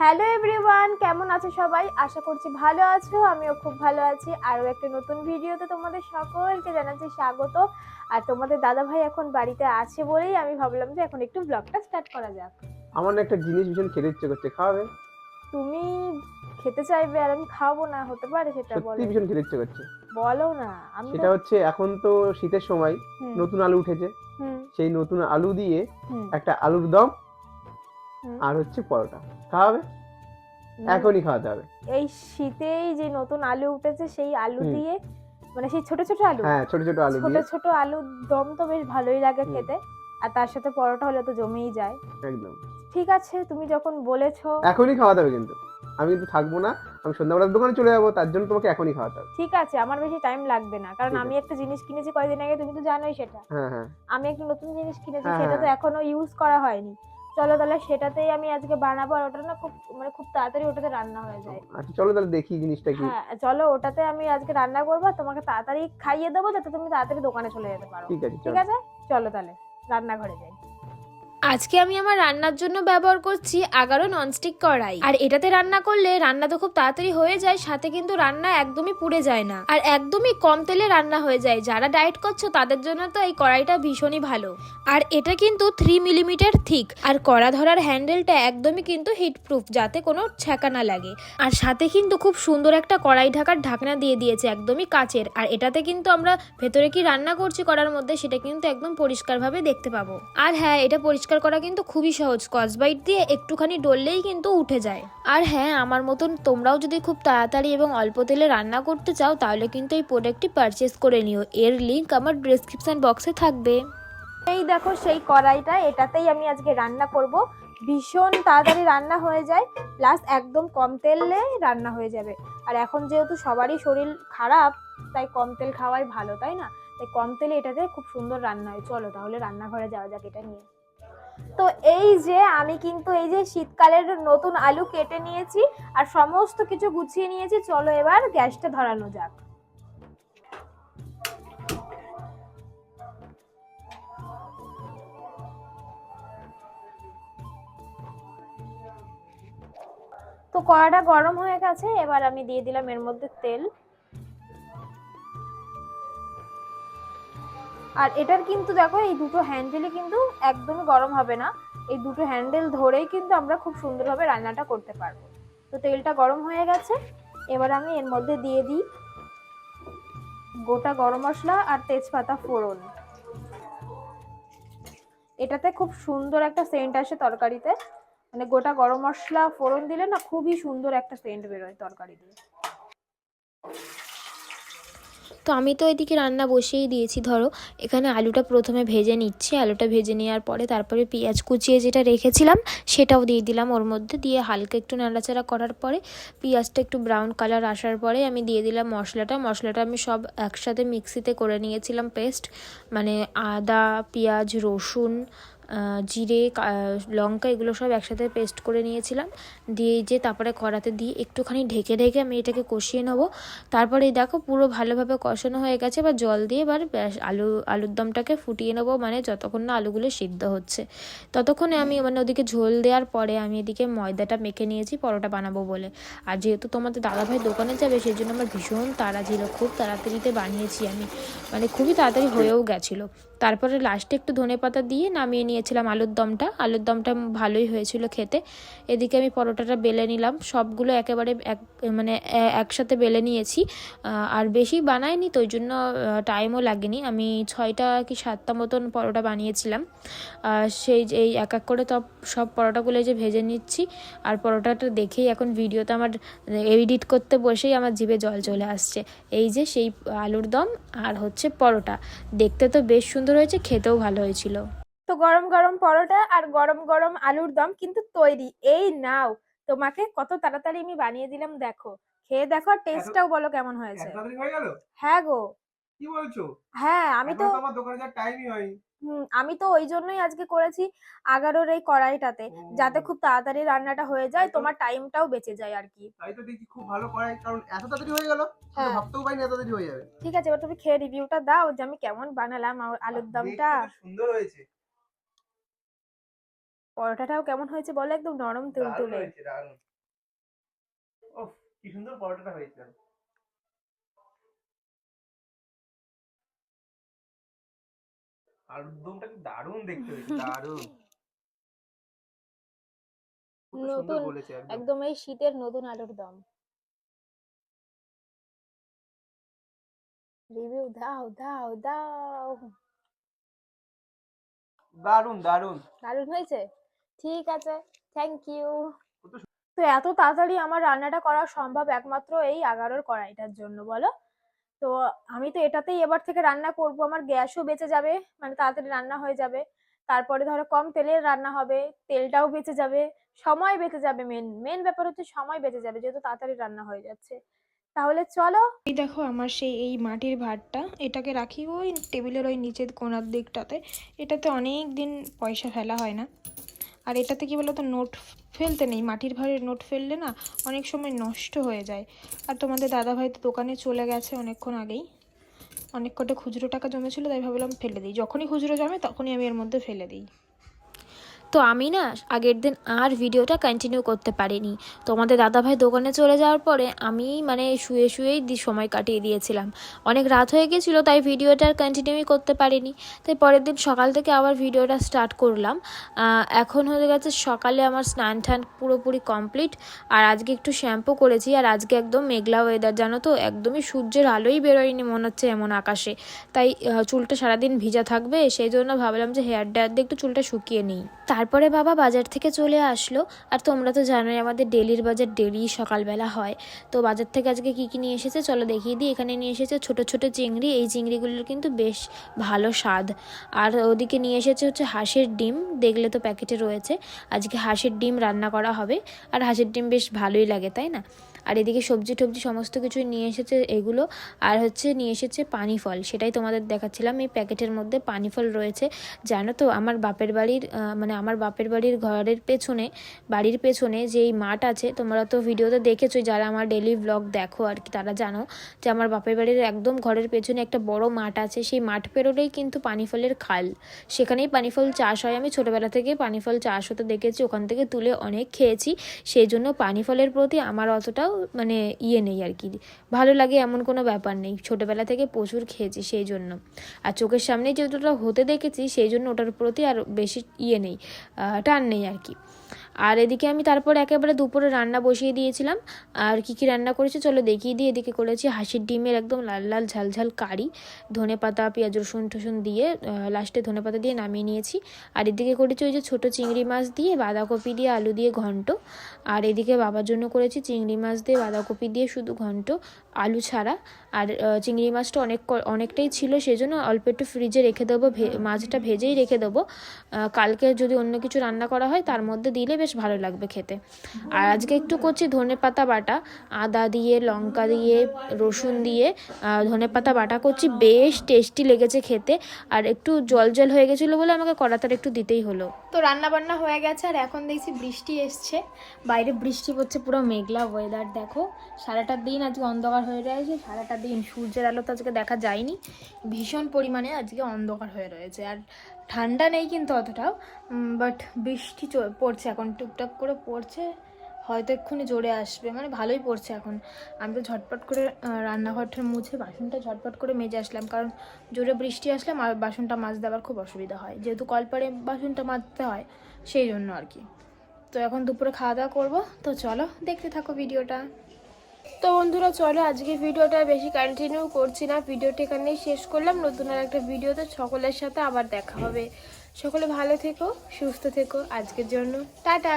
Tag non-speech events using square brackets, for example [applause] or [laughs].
Hello everyone কেমন আছো সবাই? আশা করছি ভালো আছো আমিও খুব ভালো আছি। আরও একটা নতুন ভিডিওতে তোমাদের সকলকে জানাচ্ছি স্বাগত। আর তোমাদের দাদা ভাই এখন বাড়িতে আছে বলেই আমি ভাবলাম যে এখন একটু ব্লগটা স্টার্ট করা যাক। আমার না একটা জিনিস ভীষণ খেতে ইচ্ছে করছে খাওয়াবে? তুমি খেতে চাইবে আর আমি খাব না হতে পারে সেটা বলো। ভীষণ খেতে ইচ্ছে করছে। বলো না আমি সেটা হচ্ছে এখন তো শীতের সময় নতুন আলু উঠেছে। হুম, সেই নতুন আলু দিয়ে একটা আলুর দম। আর হচ্ছে পরোটা। খাওয়াবে? এখনই খাওয়াতে হবে। এই শীতেই যে নতুন আলু উঠেছে সেই আলু দিয়ে মানে সেই ছোট ছোট আলু? হ্যাঁ ছোট ছোট আলু ছোট ছোট আলুর দম তো বেশ ভালোই লাগে খেতে। আর তার সাথে পরোটা হলে তো জমেই যায়। একদম। ঠিক আছে তুমি যখন বলেছ। এখনই খাওয়াতে হবে কিন্তু। আমি কিন্তু থাকব না। আমি সন্ধ্যাবেলার দোকানে চলে যাব তার জন্য তোমাকে এখনই খাওয়াতে হবে। ঠিক আছে আমার বেশি টাইম লাগবে না। কারণ আমি একটা জিনিস কিনেছি কয়েকদিন আগে তুমি তো জানোই সেটা। হ্যাঁ হ্যাঁ। আমি একটা নতুন জিনিস কিনেছি হ্যাঁ, সেটা তো হ্যাঁ। এখনও ইউজ করা হয়নি। চলো তাহলে সেটাতেই আমি আজকে বানাবো আর ওটা না খুব মানে খুব তাড়াতাড়ি ওটাতে রান্না হয়ে যায়। আচ্ছা চলো তাহলে দেখি জিনিসটা কি। হ্যাঁ চলো ওটাতে আমি আজকে রান্না করব তোমাকে তাড়াতাড়ি খাইয়ে দেবো যাতে তুমি তাড়াতাড়ি দোকানে চলে যেতে পারো। ঠিক আছে ঠিক আছে? চলো তাহলে রান্নাঘরে যাই। আজকে আমি আমার রান্নার জন্য ব্যবহার করছি এগারো ননস্টিক কড়াই। আর এটাতে রান্না করলে রান্না তো খুব তাড়াতাড়ি হয়ে যায়, সাথে কিন্তু রান্না একদমই পুড়ে যায় না। আর একদমই কম তেলে রান্না হয়ে যায়। যারা ডায়েট করছ, তাদের জন্য তো এই কড়াইটা ভীষণই ভালো। আর এটা কিন্তু থ্রি মিলিমিটার থিক আর কড়া ধরার হ্যান্ডেলটা একদমই কিন্তু হিট প্রুফ যাতে কোনো ছ্যাঁকা না লাগে। আর সাথে কিন্তু খুব সুন্দর একটা কড়াই ঢাকার ঢাকনা দিয়ে দিয়েছে, একদমই কাচের। আর এটাতে কিন্তু আমরা ভেতরে কি রান্না করছি কড়ার মধ্যে, সেটা কিন্তু একদম পরিষ্কারভাবে দেখতে পাবো। আর হ্যাঁ এটা পরিষ্কার করা কিন্তু খুবই সহজ। স্কচবাইট দিয়ে একটুখানি ডললেই কিন্তু উঠে যায়। আর হ্যাঁ আমার মতন তোমরাও যদি খুব তাড়াতাড়ি এবং অল্প তেলে রান্না করতে চাও, তাহলে কিন্তু এই প্রোডাক্টটি পারচেস করে নিও। এর লিঙ্ক আমার ডেসক্রিপশন বক্সে থাকবে। এই দেখো, সেই কড়াইটা, এটাতেই আমি আজকে রান্না করব। ভীষণ তাড়াতাড়ি রান্না হয়ে যায় প্লাস একদম কম তেলে রান্না হয়ে যাবে। আর এখন যেহেতু সবারই শরীর খারাপ, তাই কম তেল খাওয়াই ভালো, তাই না? তাই কম তেলে এটাতে খুব সুন্দর রান্না হয়। চলো তাহলে রান্নাঘরে যাওয়া যাক এটা নিয়ে। তো এই যে আমি কিন্তু এই যে শীতকালের নতুন আলু কেটে নিয়েছি আর সমস্ত কিছু গুছিয়ে নিয়েছি, চলো এবার গ্যাসটা ধরানো যাক। তো কড়াটা গরম হয়ে গেছে, এবার আমি দিয়ে দিলাম এর মধ্যে তেল। আর এটার কিন্তু দেখো, এই দুটো হ্যান্ডেলই কিন্তু একদমই গরম হবে না। এই দুটো হ্যান্ডেল ধরেই কিন্তু আমরা খুব সুন্দরভাবে রান্নাটা করতে পারব। তো তেলটা গরম হয়ে গেছে। এবার আমি এর মধ্যে দিয়ে দিই গোটা গরম মশলা আর তেজপাতা ফোড়ন। এটাতে খুব সুন্দর একটা সেন্ট আসে তরকারিতে। মানে গোটা গরম মশলা, ফোড়ন দিলে না খুবই সুন্দর একটা সেন্ট বেরোয় তরকারি দিয়ে তো আমি তো এদিকে রান্না বসিয়েই দিয়েছি, ধরো। এখানে আলুটা প্রথমে ভেজে নিচ্ছি। আলুটা ভেজে নেওয়ার পরে তারপরে পেঁয়াজ কুচিয়ে যেটা রেখেছিলাম, সেটাও দিয়ে দিলাম ওর মধ্যে। দিয়ে হালকা একটু নাড়াচাড়া করার পরে পেঁয়াজটা একটু ব্রাউন কালার আসার পরে আমি দিয়ে দিলাম মশলাটা। মশলাটা আমি সব একসাথে মিক্সিতে করে নিয়েছিলাম পেস্ট মানে আদা, পেঁয়াজ, রসুন জিরে লঙ্কা, এগুলো সব একসাথে পেস্ট করে নিয়েছিলাম। দিয়ে যে তারপরে কড়াতে দিয়ে একটুখানি ঢেকে ঢেকে আমি এটাকে কষিয়ে নেব। তারপরে দেখো পুরো ভালোভাবে কষানো হয়ে গেছে। এবার জল দিয়ে এবার আলু, আলুর দমটাকে ফুটিয়ে নেব। মানে যতক্ষণ না আলুগুলো সিদ্ধ হচ্ছে। ততক্ষণে আমি মানে ওদিকে ঝোল দেওয়ার পরে আমি এদিকে ময়দাটা মেখে নিয়েছি, পরোটা বানাবো বলে। আর যেহেতু তোমাদের দাদাভাই দোকানে যাবে সেই জন্য আমার ভীষণ তাড়া ছিল খুব তাড়াতাড়িতে বানিয়েছি আমি। মানে খুবই তাড়াতাড়ি হয়েও গেছিল। তারপরে লাস্টে একটু ধনে পাতা দিয়ে নামিয়ে নিয়েছিলাম আলুর দমটা। আলুর দমটা ভালোই হয়েছিল খেতে। এদিকে আমি পরোটাটা বেলে নিলাম। সবগুলো একেবারে এক মানে একসাথে বেলে নিয়েছি। আর বেশি বানাইনি তো, ওই জন্য টাইমও লাগেনি। আমি ছয়টা কি সাতটা মতন পরোটা বানিয়েছিলাম। সেই যে, এই এক এক করে তো সব পরোটাগুলো যে ভেজে নিচ্ছি। আর পরোটাটা দেখেই এখন ভিডিওতে আমার এডিট করতে বসেই আমার জিভে জল চলে আসছে। এই যে, সেই আলুর দম আর হচ্ছে পরোটা। দেখতে তো বেশ সুন্দর হয়েছে, খেতেও ভালো হয়েছিল। তো গরম গরম পরোটা আর গরম গরম আলুর দম কিন্তু তৈরি। এই নাও তোমাকে কত তাড়াতাড়ি আমি বানিয়ে দিলাম দেখো। খেয়ে দেখো টেস্টটাও বলো কেমন হয়েছে। হয়ে হ্যাঁ গো। কি বলছো? হ্যাঁ আমি তো আমার দোকানে যাওয়ার টাইমই হয়নি। হুম, আমি তো ওই জন্যই আজকে করেছি আগারোর এই কড়াইটাতে যাতে খুব তাড়াতাড়ি রান্নাটা হয়ে যায় তোমার টাইমটাও বেঁচে যায় আর কি। তাই তো দেখি খুব ভালো করাই কারণ এত তাড়াতাড়ি হয়ে গেল হ্যাঁ। ভাবতেও পারিনি এত তাড়াতাড়ি হয়ে যাবে। ঠিক আছে এবার তুমি খেয়ে রিভিউটা দাও যে আমি কেমন বানালাম আলুর দমটা। সুন্দর হয়েছে। পরোটাটাও কেমন হয়েছে বলো? একদম নরম তুলতুলে। হয়েছে দারুণ। ওফ কি সুন্দর পরোটাটা হয়েছে। আলুর দমটা কি দারুণ দেখতে হয়েছে [laughs] দারুণ। নতুন একদম। একদম এই শীতের নতুন আলুর দম। রিভিউ দাও দাও দাও। দারুণ দারুণ। দারুণ হয়েছে? ঠিক আছে থ্যাংক ইউ তো এত তাড়াতাড়ি আমার রান্নাটা করা সম্ভব একমাত্র এই আগারোর কড়াইটার জন্য বলো? তো আমি তো এটাতেই এবার থেকে রান্না করব আমার গ্যাসও বেঁচে যাবে মানে তাড়াতাড়ি রান্না হয়ে যাবে। তারপরে ধরো কম তেলের রান্না হবে তেলটাও বেঁচে যাবে সময় বেঁচে যাবে মেন মেন ব্যাপার হচ্ছে সময় বেঁচে যাবে যেহেতু তাড়াতাড়ি রান্না হয়ে যাচ্ছে। তাহলে চলো। এই দেখো আমার সেই এই মাটির ভাতটা এটাকে রাখি ওই টেবিলের ওই নিচের কোনার দিকটাতে এটাতে অনেক দিন পয়সা ফেলা হয় না। আর এটাতে কি তো নোট ফেলতে নেই, মাটির ভাঁড়ে নোট ফেললে না অনেক সময় নষ্ট হয়ে যায়। আর তোমাদের দাদাভাই তো দোকানে চলে গেছে অনেকক্ষণ আগেই। অনেক কটা খুচরো টাকা জমেছিল, তাই ভাবলাম ফেলে দিই। যখনই খুচরো জমে তখনই আমি এর মধ্যে ফেলে দিই। তো আমি না আগের দিন আর ভিডিওটা কন্টিনিউ করতে পারিনি। তোমাদের দাদাভাই দোকানে চলে যাওয়ার পরে আমি মানে শুয়ে শুয়েই সময় কাটিয়ে দিয়েছিলাম। অনেক রাত হয়ে গেছিল, তাই ভিডিওটা আর কন্টিনিউই করতে পারিনি। তাই পরের দিন সকাল থেকে আবার ভিডিওটা স্টার্ট করলাম। এখন হয়ে গেছে সকালে আমার স্নান টান পুরোপুরি কমপ্লিট আর আজকে একটু শ্যাম্পু করেছি, আর আজকে একদম মেঘলা ওয়েদার জানো তো? একদমই সূর্যের আলোই বেরোয়নি মনে হচ্ছে এমন আকাশে। তাই চুলটা সারাদিন ভিজা থাকবে, সেই জন্য ভাবলাম যে হেয়ার ড্রায়ার দিয়ে একটু চুলটা শুকিয়ে নিই। তারপরে বাবা বাজার থেকে চলে আসলো। আর তোমরা তো জানোই আমাদের ডেলির বাজার ডেলি সকালবেলা হয়। তো বাজার থেকে আজকে কী কী নিয়ে এসেছে চলো দেখিয়ে দিই। এখানে নিয়ে এসেছে ছোট ছোট চিংড়ি। এই চিংড়িগুলোর কিন্তু বেশ ভালো স্বাদ। আর ওদিকে নিয়ে এসেছে হচ্ছে হাঁসের ডিম। দেখলে তো প্যাকেটে রয়েছে। আজকে হাঁসের ডিম রান্না করা হবে। আর হাঁসের ডিম বেশ ভালোই লাগে, তাই না? আর এদিকে সবজি টবজি সমস্ত কিছুই নিয়ে এসেছে এগুলো। আর হচ্ছে নিয়ে এসেছে পানি ফল। সেটাই তোমাদের দেখাচ্ছিলাম। এই প্যাকেটের মধ্যে পানি ফল রয়েছে। জানো তো, আমার বাপের বাড়ির মানে আমার বাপের বাড়ির ঘরের পেছনে, বাড়ির পেছনে যেই মাঠ আছে, তোমরা তো ভিডিওতে দেখেছ যারা আমার ডেলি ব্লগ দেখো আর কি, তারা জানো যে আমার বাপের বাড়ির একদম ঘরের পেছনে একটা বড় মাঠ আছে। সেই মাঠ পেরোলেই কিন্তু পানি ফলের খাল। সেখানেই পানি ফল চাষ হয়। আমি ছোটোবেলা থেকে পানি ফল চাষ হতে, দেখেছি, ওখান থেকে তুলে অনেক খেয়েছি। সেই জন্য পানি ফলের প্রতি আমার অতটাও মানে ইয়ে নেই আর কি। ভালো লাগে এমন কোনো ব্যাপার নেই। ছোটোবেলা থেকে প্রচুর খেয়েছি সেই জন্য। আর চোখের সামনে যেহেতু হতে দেখেছি, সেই জন্য ওটার প্রতি আর বেশি ইয়ে নেই টান নেই আর কি। আর এদিকে আমি তারপর একেবারে দুপুরে রান্না বসিয়ে দিয়েছিলাম। আর কি কি রান্না করেছি চলো দেখিয়ে দিয়ে এদিকে করেছি হাঁসির ডিমের একদম লাল লাল ঝাল ঝাল কারি, ধনে পাতা, পেঁয়াজ, রসুন টসুন দিয়ে লাস্টে ধনে পাতা দিয়ে নামিয়ে নিয়েছি। আর এদিকে করেছি ওই যে ছোটো চিংড়ি মাছ দিয়ে বাঁধাকপি দিয়ে আলু দিয়ে ঘন্ট। আর এদিকে বাবার জন্য করেছি চিংড়ি মাছ দিয়ে বাঁধাকপি দিয়ে শুধু ঘন্ট। আলু ছাড়া। আর চিংড়ি মাছটা অনেক অনেকটাই ছিল সেই জন্য অল্প একটু ফ্রিজে রেখে দেবো মাছটা ভেজেই রেখে দেবো। কালকে যদি অন্য কিছু রান্না করা হয়, তার মধ্যে দিলে বেশ ভালো লাগবে খেতে। আর আজকে একটু করছি ধনে পাতা বাটা। আদা দিয়ে, লঙ্কা দিয়ে, রসুন দিয়ে ধনে পাতা বাটা করছি। বেশ টেস্টি লেগেছে খেতে। আর একটু জল জল হয়ে গেছিল বলে আমাকে কড়াতার একটু দিতেই হলো। তো রান্না বান্না হয়ে গেছে, আর এখন দেখছি বৃষ্টি এসছে। বাইরে বৃষ্টি পড়ছে, পুরো মেঘলা ওয়েদার দেখো। সারাটা দিন আজকে অন্ধকার হয়ে রয়েছে। সারাটা দিন সূর্যের আলো তো আজকে দেখা যায়নি। ভীষণ পরিমাণে আজকে অন্ধকার হয়ে রয়েছে। আর ঠান্ডা নেই কিন্তু অতটাও বাট বৃষ্টি পড়ছে এখন। টুকটাক করে পড়ছে, হয়তো এক্ষুনি জোরে আসবে। মানে ভালোই পড়ছে এখন। আমি তো ঝটপট করে রান্নাঘরটা মুছে বাসনটা ঝটপট করে মেজে আসলাম। কারণ জোরে বৃষ্টি আসলে বাসনটা মাজতে দেওয়ার খুব অসুবিধা হয়। যেহেতু কলপারে বাসনটা মাজতে হয়, সেই জন্য আর কি। তো এখন দুপুরে খাওয়া দাওয়া করব। তো চলো, দেখতে থাকো ভিডিওটা। তো বন্ধুরা, চলো আজকে ভিডিওটা বেশি কন্টিনিউ করছি না। ভিডিওটা এখানেই শেষ করলাম। নতুন আর একটা ভিডিওতে সকলের সাথে আবার দেখা হবে। সকলে ভালো থেকো, সুস্থ থেকো। আজকের জন্য টাটা!